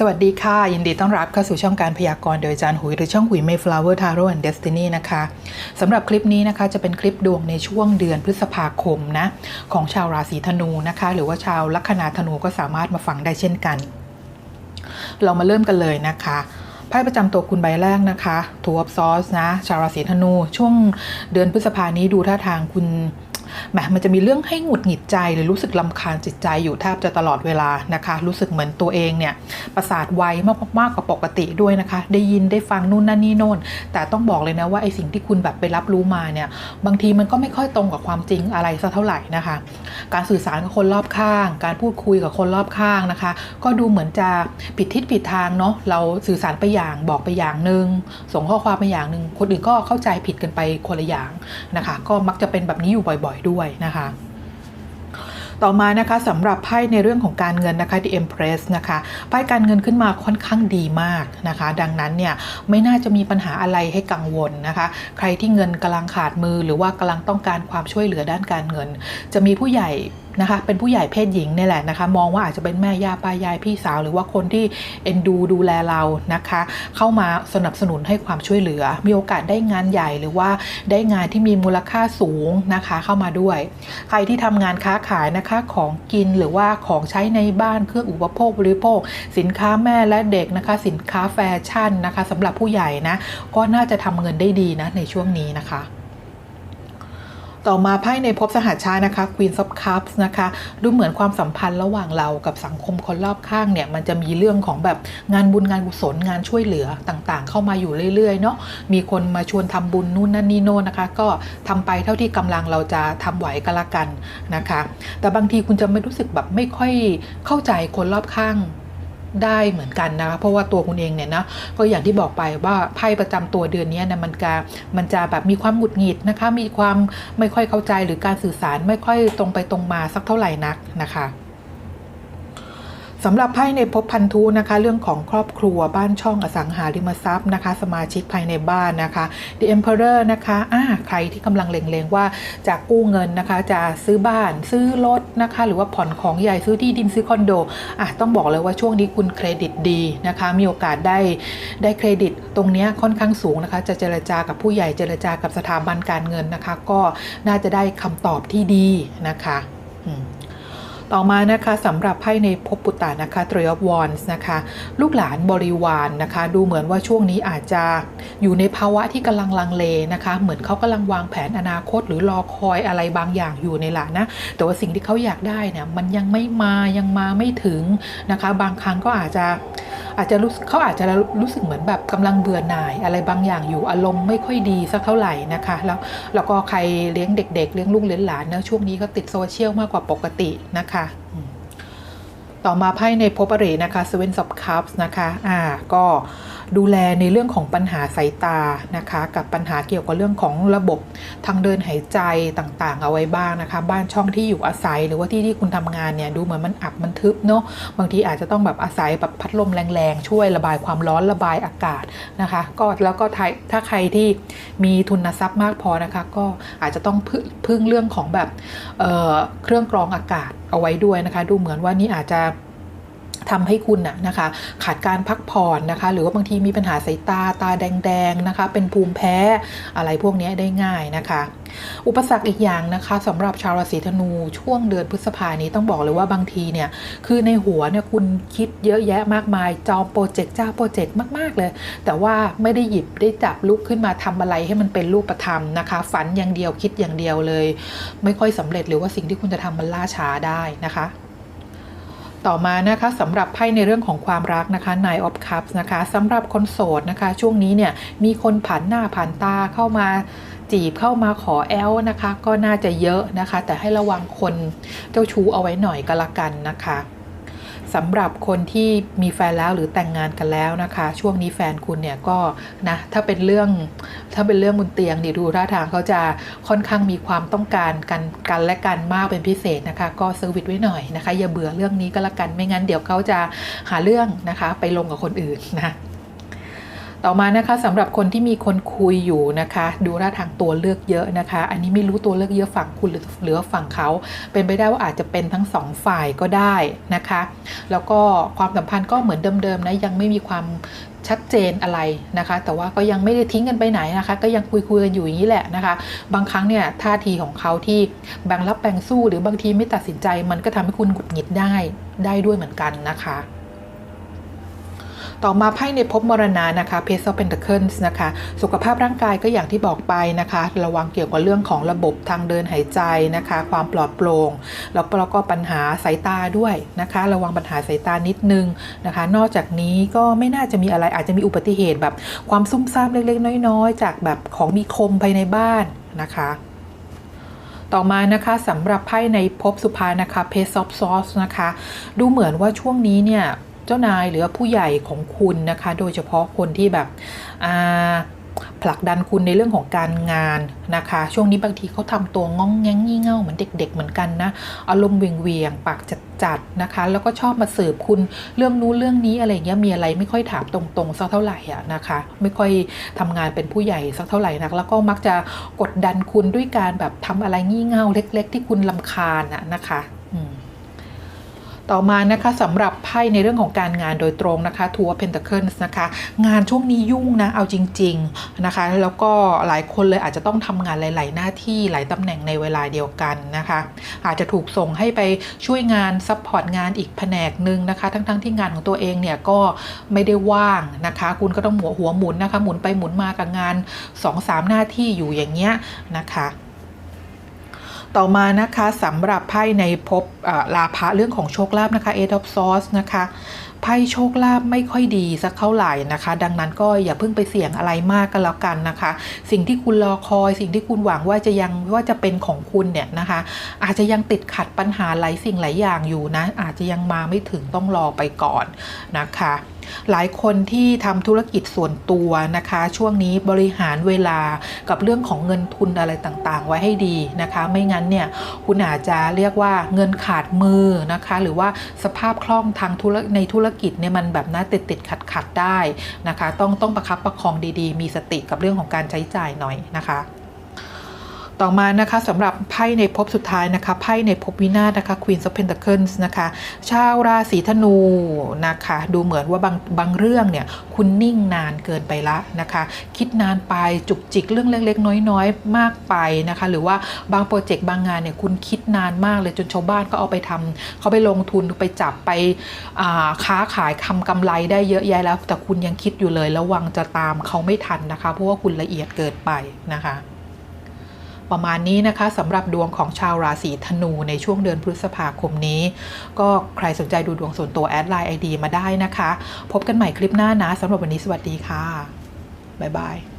สวัสดีค่ะ ยินดีต้อนรับเข้าสู่ช่องการพยากรณ์โดยอาจารย์หุย หรือช่องหุย Mayflower Tarot and Destiny นะคะสำหรับคลิปนี้นะคะจะเป็นคลิปดวงในช่วงเดือนพฤษภาคมนะ ของชาวราศีธนูนะคะ หรือว่าชาวลัคนาธนูก็สามารถมาฟังได้เช่นกัน เรามาเริ่มกันเลยนะคะไพ่ประจำตัวคุณใบแรกนะคะ Two of Swords นะ ชาวราศีธนู ช่วงเดือนพฤษภานี้ดูท่าทางคุณ แหมมันจะมีเรื่องให้หงุดหงิดใจหรือรู้สึกลำคาญจิตใจอยู่แทบจะตลอดเวลานะคะ รู้สึกเหมือนตัวเองเนี่ยประสาทไวมากมากกว่าปกติด้วยนะคะ ได้ยินได้ฟังนู่นนั่นนี่โน่น แต่ต้องบอกเลยนะว่าไอสิ่งที่คุณแบบไปรับรู้มาเนี่ยบางทีมันก็ไม่ค่อยตรงกับความจริงอะไรสักเท่าไหร่นะคะ การสื่อสารกับคนรอบข้าง การพูดคุยกับคนรอบข้างนะคะ ก็ดูเหมือนจะผิดทิศผิดทางเนาะเราสื่อสารไปอย่างบอกไปอย่างหนึ่งส่งข้อความไปอย่างหนึ่งคนอื่นก็เข้าใจผิดกันไปคนละอย่างนะคะ ก็มักจะเป็นแบบนี้อยู่บ่อย ๆด้วยนะคะต่อมานะคะสำหรับไพ่ในเรื่องของการเงินนะคะ The Empress นะคะไพ่การเงินขึ้นมาค่อนข้างดีมากนะคะ ดังนั้นเนี่ยไม่น่าจะมีปัญหาอะไรให้กังวลนะคะ ใครที่เงินกำลังขาดมือหรือว่ากำลังต้องการความช่วยเหลือด้านการเงิน จะมีผู้ใหญ่ นะคะ เป็นผู้ใหญ่เพศหญิงเนี่ยแหละนะคะ มองว่าอาจจะเป็นแม่ย่าป้ายายพี่สาว หรือว่าคนที่เอ็นดูดูแลเรานะคะ เข้ามาสนับสนุนให้ความช่วยเหลือ มีโอกาสได้งานใหญ่หรือว่าได้งานที่มีมูลค่าสูงนะคะ เข้ามาด้วย ใครที่ทำงานค้าขายนะคะของกินหรือว่าของใช้ในบ้านเครื่องอุปโภคบริโภค สินค้าแม่และเด็กนะคะ สินค้าแฟชั่นนะคะสำหรับผู้ใหญ่นะก็น่าจะทำเงินได้ดีนะในช่วงนี้นะคะ ต่อมาไพ่ในภพสหัชชานะคะ Queen of Cups นะคะ ดูเหมือนความสัมพันธ์ระหว่างเรากับสังคมคนรอบข้างเนี่ย มันจะมีเรื่องของแบบงานบุญงานกุศลงานช่วยเหลือต่างๆ เข้ามาอยู่เรื่อยๆเนาะมีคนมาชวนทำบุญนู่นนั่นนี่โน่นนะคะ ก็ทำไปเท่าที่กำลังเราจะทำไหวก็แล้วกันนะคะ แต่บางทีคุณจะไม่รู้สึกแบบไม่ค่อยเข้าใจคนรอบข้าง ได้เหมือนกันนะคะเพราะว่าตัวคุณเองเนี่ยนะก็อย่างที่บอกไปว่าไพ่ประจำตัวเดือนนี้นะมันจะมันจะแบบมีความหงุดหงิดนะคะ มีความไม่ค่อยเข้าใจหรือการสื่อสารไม่ค่อยตรงไปตรงมาสักเท่าไหร่นักนะคะ สำหรับไพ่ในภพพันธุนะคะ เรื่องของครอบครัวบ้านช่องอสังหาริมทรัพย์นะคะ สมาชิกภายในบ้านนะคะ The Emperor นะคะอ่าใครที่กำลังเล็งๆว่าจะกู้เงินนะคะ จะซื้อบ้านซื้อรถนะคะ หรือว่าผ่อนของใหญ่ซื้อที่ดินซื้อคอนโดอะต้องบอกเลยว่าช่วงนี้คุณเครดิตดีนะคะ มีโอกาสได้ได้เครดิตตรงนี้ค่อนข้างสูงนะคะ จะเจรจากับผู้ใหญ่เจรจากับสถาบันการเงินนะคะ ก็น่าจะได้คำตอบที่ดีนะคะ ต่อมานะคะสำหรับไพ่ในภพปุตตะนะคะ Three of Wands นะคะ ลูกหลานบริวารนนะคะ ดูเหมือนว่าช่วงนี้อาจจะอยู่ในภาวะที่กำลังลังเลนะคะ เหมือนเขากำลังวางแผนอนาคต หรือรอคอยอะไรบางอย่างอยู่ในหละนะ แต่ว่าสิ่งที่เขาอยากได้เนี่ยมันยังไม่มายังมาไม่ถึงนะคะ บางครั้งก็อาจจะ อาจจะรู้เขาอาจจะรู้สึกเหมือนแบบกำลังเบื่อหน่าย อะไรบางอย่างอยู่อารมณ์ไม่ค่อยดีสักเท่าไหร่นะคะ แล้วแล้วก็ใครเลี้ยงเด็ก ๆ เลี้ยงลูกเลี้ยงหลานเนะช่วงนี้ก็ติดโซเชียลมากกว่าปกตินะคะต่อมาไพ่ในภพอรินะคะเซเว่นซับคัพนะคะอ่าก็ ดูแลในเรื่องของปัญหาสายตานะคะ กับปัญหาเกี่ยวกับเรื่องของระบบทางเดินหายใจต่างๆ เอาไว้บ้างนะคะ บ้านช่องที่อยู่อาศัยหรือว่าที่ที่คุณทำงานเนี่ยดูเหมือนมันอับมันทึบเนาะบางทีอาจจะต้องแบบอาศัยแบบพัดลมแรงๆ ช่วยระบายความร้อนระบายอากาศนะคะ ก็แล้วก็ถ้าใครที่มีทุนทรัพย์มากพอนะคะ ก็อาจจะต้องพึ่งเรื่องของแบบเเครื่องกรองอากาศเอาไว้ด้วยนะคะ ดูเหมือนว่านี่อาจจะ ทำให้คุณน่ะนะคะ ขาดการพักผ่อนนะคะ หรือว่าบางทีมีปัญหาสายตาตาแดงๆนะคะ เป็นภูมิแพ้อะไรพวกนี้ได้ง่ายนะคะ อุปสรรคอีกอย่างนะคะสำหรับชาวราศีธนูช่วงเดือนพฤษภานี้ต้องบอกเลยว่าบางทีเนี่ยคือในหัวเนี่ยคุณคิดเยอะแยะมากมายจองโปรเจกต์เจ้าโปรเจกต์มาก ๆ เลย แต่ว่าไม่ได้หยิบได้จับลุกขึ้นมาทำอะไรให้มันเป็นรูปธรรมนะคะ ฝันอย่างเดียวคิดอย่างเดียวเลย ไม่ค่อยสำเร็จหรือว่าสิ่งที่คุณจะทำมันล่าช้าได้นะคะ ต่อมานะคะสำหรับไพ่ในเรื่องของความรักนะคะ Nine of Cups นะคะสำหรับคนโสดนะคะ ช่วงนี้เนี่ยมีคนผ่านหน้าผ่านตาเข้ามาจีบเข้ามาขอแอลนะคะ ก็น่าจะเยอะนะคะ แต่ให้ระวังคนเจ้าชู้เอาไว้หน่อยก็แล้วกันนะคะ สำหรับคนที่มีแฟนแล้วหรือแต่งงานกันแล้วนะคะ ช่วงนี้แฟนคุณเนี่ยก็นะถ้าเป็นเรื่องถ้าเป็นเรื่องบนเตียงเดีดูท่าทางเขาจะค่อนข้างมีความต้องการกันกันและกันมากเป็นพิเศษนะคะ ก็เซอร์วิสไว้หน่อยนะคะ อย่าเบื่อเรื่องนี้ก็แล้วกันไม่งั้นเดี๋ยวเขาจะหาเรื่องนะคะ ไปลงกับคนอื่นนะ ต่อมานะคะสำหรับคนที่มีคนคุยอยู่นะคะ ดูท่าทางตัวเลือกเยอะนะคะ อันนี้ไม่รู้ตัวเลือกเยอะฝั่งคุณหรือเหรือฝั่งเขา เป็นไปได้ว่าอาจจะเป็นทั้งสองฝ่ายก็ได้นะคะ แล้วก็ความสัมพันธ์ก็เหมือนเดิมๆนะยังไม่มีความชัดเจนอะไรนะคะ แต่ว่าก็ยังไม่ได้ทิ้งกันไปไหนนะคะ ก็ยังคุยคุยกันอยู่อย่างนี้แหละนะคะ บางครั้งเนี่ยท่าทีของเขาที่แบ่งรับแบ่งสู้ หรือบางทีไม่ตัดสินใจมันก็ทำให้คุณหงุดหงิดได้ได้ด้วยเหมือนกันนะคะ ต่อมาไพ่ในภพมรณะนะคะ Page of Pentacles นะคะ สุขภาพร่างกายก็อย่างที่บอกไปนะคะ ระวังเกี่ยวกับเรื่องของระบบทางเดินหายใจนะคะ ความปลอดโปร่งแล้วแล้วก็ปัญหาสายตาด้วยนะคะ ระวังปัญหาสายตานิดนึงนะคะ นอกจากนี้ก็ไม่น่าจะมีอะไรอาจจะมีอุบัติเหตุแบบความซุ่มซ่ามเล็กๆ น้อยๆ จากแบบของมีคมภายในบ้านนะคะต่อมานะคะสำหรับไพ่ในภพสุภานะคะ Page of Swords นะคะ ดูเหมือนว่าช่วงนี้เนี่ย เจ้านายหรือว่าผู้ใหญ่ของคุณนะคะ โดยเฉพาะคนที่แบบผลักดันคุณในเรื่องของการงานนะคะ ช่วงนี้บางทีเขาทำตัวง้องแง้งงี่เง่าเหมือนเด็ก ๆ เหมือนกันนะอารมณ์เวียงเวียงๆปากจัดๆนะคะ แล้วก็ชอบมาสืบคุณเรื่องนู้นเรื่องนี้อะไรเงี้ยมีอะไรไม่ค่อยถามตรงๆสักเท่าไหร่อะนะคะ ไม่ค่อยทำงานเป็นผู้ใหญ่สักเท่าไหร่นักแล้วก็มักจะกดดันคุณด้วยการแบบทำอะไรงี่เง่าเล็ก ๆ ที่คุณลำคาญอะนะคะ ต่อมานะคะสำหรับไพ่ในเรื่องของการงานโดยตรงนะคะทัวร์เพนตาเคิลนะคะ งานช่วงนี้ยุ่งนะเอาจริง ๆนะคะ แล้วก็หลายคนเลยอาจจะต้องทำงานหลาย ๆ หน้าที่หลายตำแหน่งในเวลาเดียวกันนะคะ อาจจะถูกส่งให้ไปช่วยงานซัพพอร์ตงานอีกแผนกหนึ่งนะคะ ทั้งๆที่งานของตัวเองเนี่ยก็ไม่ได้ว่างนะคะ คุณก็ต้องหัวหัวหมุนนะคะ หมุนไปหมุนมากับงาน 2-3 หน้าที่อยู่อย่างเงี้ยนะคะ ต่อมานะคะสำหรับไพ่ในภพลาภะเรื่องของโชคลาภนะคะ Eight of Swords นะคะไพ่โชคลาภไม่ค่อยดีสักเท่าไหร่นะคะ ดังนั้นก็อย่าเพิ่งไปเสี่ยงอะไรมากกันแล้วกันนะคะ สิ่งที่คุณรอคอย สิ่งที่คุณหวังว่าจะยังว่าจะเป็นของคุณเนี่ยนะคะ อาจจะยังติดขัดปัญหาหลายสิ่งหลายอย่างอยู่นะ อาจจะยังมาไม่ถึงต้องรอไปก่อนนะคะ หลายคนที่ทำธุรกิจส่วนตัวนะคะ ช่วงนี้บริหารเวลากับเรื่องของเงินทุนอะไรต่างๆ ไว้ให้ดีนะคะ ไม่งั้นเนี่ยคุณอาจจะเรียกว่าเงินขาดมือนะคะ หรือว่าสภาพคล่องทางธุรในธุรกิจเนี่ยมันแบบน่าติดติดขัดขัดได้นะคะ ต้องต้องประคับประคองดีๆ มีสติกับเรื่องของการใช้จ่ายหน่อยนะคะ ต่อมานะคะสำหรับไพ่ในภพสุดท้ายนะคะไพ่ในภพวินาศนะคะ Queen of Pentacles นะคะ ชาวราศีธนูนะคะ ดูเหมือนว่าบางบางเรื่องเนี่ยคุณนิ่งนานเกินไปละนะคะ คิดนานไปจุกจิกเรื่องเล็กๆ น้อยๆ มากไปนะคะ หรือว่าบางโปรเจกต์บางงานเนี่ยคุณคิดนานมากเลยจนชาวบ้านก็เอาไปทำเขาไปลงทุนไปจับไปค้าขายคำกำไรได้เยอะแยะแล้ว แต่คุณยังคิดอยู่เลยระวังจะตามเขาไม่ทันนะคะ เพราะว่าคุณละเอียดเกินไปนะคะ ประมาณนี้นะคะสำหรับดวงของชาวราศีธนูในช่วงเดือนพฤษภาคมนี้ ก็ใครสนใจดูดวงส่วนตัวแอดไลน์ไอดีมาได้นะคะ พบกันใหม่คลิปหน้านะสำหรับวันนี้สวัสดีค่ะ บ๊ายบาย